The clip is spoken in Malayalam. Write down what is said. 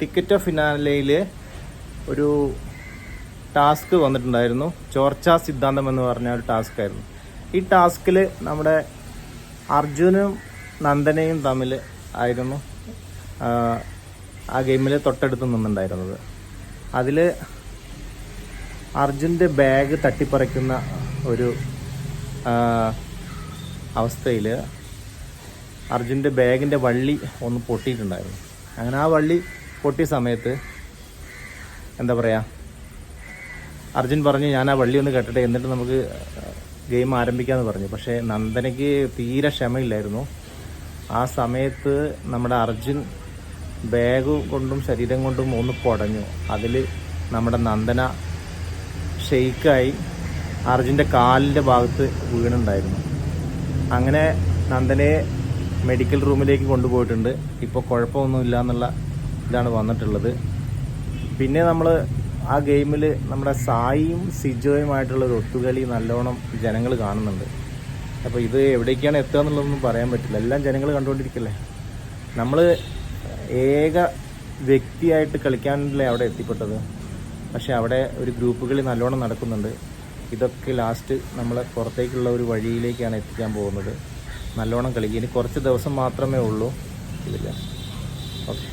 ടിക്കറ്റ് ഓഫ് ഫിനാലയിൽ ഒരു ടാസ്ക് വന്നിട്ടുണ്ടായിരുന്നു. ചോർച്ചാ സിദ്ധാന്തം എന്ന് പറഞ്ഞ ഒരു ടാസ്ക് ആയിരുന്നു ഈ ടാസ്കിൽ നമ്മുടെ അർജുനും നന്ദനയും തമ്മിൽ ആയിരുന്നു ആ, ഗെയിമിൽ തൊട്ടടുത്ത് നിന്നുണ്ടായിരുന്നത്. അതിൽ അർജുന്റെ ബാഗ് തട്ടിപ്പറിക്കുന്ന ഒരു അവസ്ഥയിൽ അർജുന്റെ ബാഗിന്റെ വള്ളി ഒന്ന് പൊട്ടിയിട്ടുണ്ടായിരുന്നു. അങ്ങനെ ആ വള്ളി പൊട്ടിയ സമയത്ത് എന്താ പറയുക അർജുൻ പറഞ്ഞു ഞാൻ ആ വള്ളി ഒന്ന് കെട്ടട്ടെ എന്നിട്ട് നമുക്ക് ഗെയിം ആരംഭിക്കാമെന്ന് പറഞ്ഞു. പക്ഷേ നന്ദനയ്ക്ക് തീരെ ക്ഷമയില്ലായിരുന്നു. ആ സമയത്ത് നമ്മുടെ അർജുൻ ബാഗ് കൊണ്ടും ശരീരം കൊണ്ടും ഒന്ന് പൊടഞ്ഞു. അതിൽ നമ്മുടെ നന്ദന ഷെയ്ക്കായി അർജുന്റെ കാലിന്റെ ഭാഗത്ത് വീണുണ്ടായിരുന്നു. അങ്ങനെ നന്ദനയെ മെഡിക്കൽ റൂമിലേക്ക് കൊണ്ടുപോയിട്ടുണ്ട്. ഇപ്പോൾ കുഴപ്പമൊന്നുമില്ല എന്നുള്ള ഇതാണ് വന്നിട്ടുള്ളത്. പിന്നെ നമ്മൾ ആ ഗെയിമിൽ നമ്മുടെ സായിയും സിജോയുമായിട്ടുള്ള ഒരു ഒത്തുകളി നല്ലോണം ജനങ്ങൾ കാണുന്നുണ്ട്. അപ്പോൾ ഇത് എവിടേക്കാണ് എത്തുക എന്നുള്ളതൊന്നും പറയാൻ പറ്റില്ല. എല്ലാം ജനങ്ങൾ കണ്ടുകൊണ്ടിരിക്കല്ലേ? നമ്മൾ ഏക വ്യക്തിയായിട്ട് കളിക്കാനല്ലേ അവിടെ എത്തിപ്പെട്ടത്. പക്ഷേ അവിടെ ഒരു ഗ്രൂപ്പുകളിൽ നല്ലോണം നടക്കുന്നുണ്ട്. ഇതൊക്കെ ലാസ്റ്റ് നമ്മൾ പുറത്തേക്കുള്ള ഒരു വഴിയിലേക്കാണ് എത്തിക്കാൻ പോകുന്നത്. നല്ലോണം കളിക്കുക ഇനി കുറച്ച് ദിവസം മാത്രമേ ഉള്ളൂ ഇതില്ല ഓക്കെ.